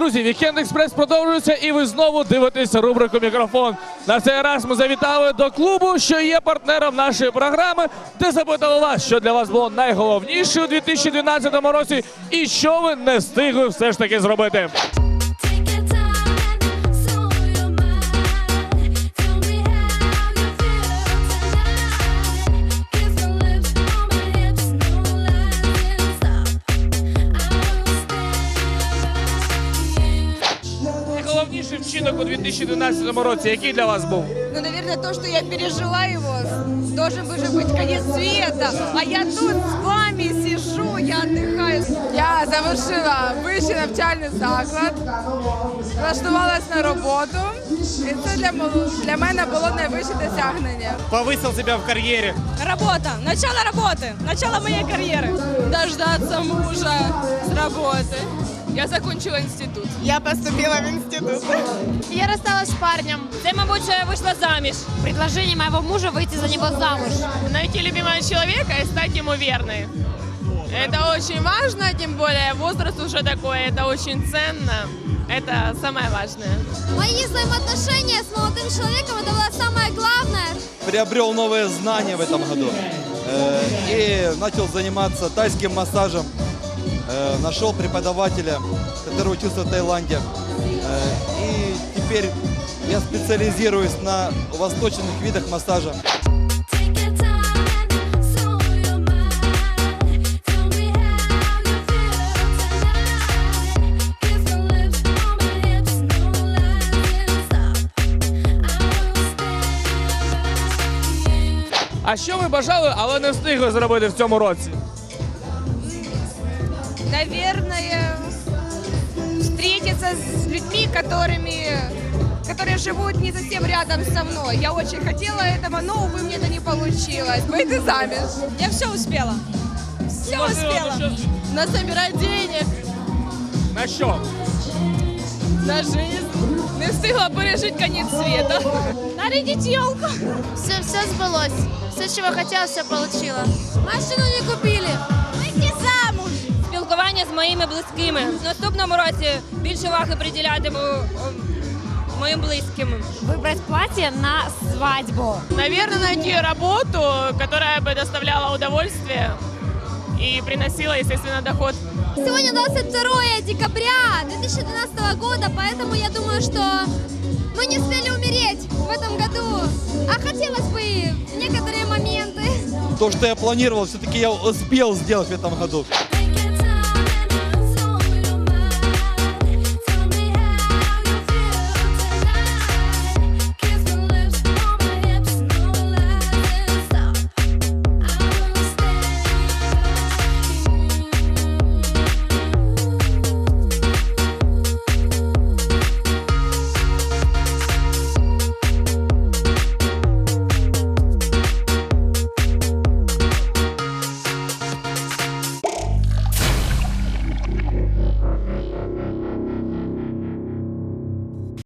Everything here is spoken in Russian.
Друзі, Вікенд Експрес продовжується, і ви знову дивитесь рубрику Мікрофон. На цей раз ми завітали до клубу, що є партнером нашої програми, де запитали вас, що для вас було найголовніше у 2012 році, і що ви не встигли все ж таки зробити. Найголовніший вчинок у 2012 році, який для вас був? Ну, наверное, то, что я пережила его, должен бы же быть конец света. А я тут с вами сижу, я отдыхаю. Я завершила вищий навчальний заклад, влаштувалась на роботу, і це для, мол- для мене було найвище досягнення. повысил себя в карьере. Работа, начало работы, начало моей карьеры. Дождаться мужа з роботи. Я закончила інститут. Я поступила в институт. Я рассталась с парнем. Це, мабуть, що я вийшла заміж. Предложение моего мужа выйти за него замуж. Найти любимого человека и стать ему верной. Это очень важно, тем более возраст уже такой, это очень ценно. Это самое важное. Мои взаимоотношения с молодым человеком это было самое главное. приобрел новые знания в этом году э, и начал заниматься тайским массажем. Э, Нашел преподавателя, который учился в Таиланде. Э, И теперь я специализируюсь на восточных видах массажа. А що ви бажали, але не встигли зробити в цьому році? Наверное, встретиться с людьми, которыми которые живут не совсем рядом со мной. Я очень хотела этого, но, увы, мне это не получилось. Выйти замуж. Я все успела. Все успела. Насобирать денег На що? на жизнь. Не встигла пережити конец света. Нарядить елку. Все, все сбылось. Все, чего хотела, все получила. Машину Спілкування з моїми близькими. В наступному році більше уваги приділятиму о, моїм близьким. Выбрать платье на свадьбу. Наверное, найти работу, которая бы доставляла удовольствие и приносила, естественно, доход. Сегодня 22 декабря 2012 года, поэтому я думаю, что мы не успели умереть в этом году. А хотелось бы некоторые моменты. То, что я планировал, все-таки я успел сделать в этом году.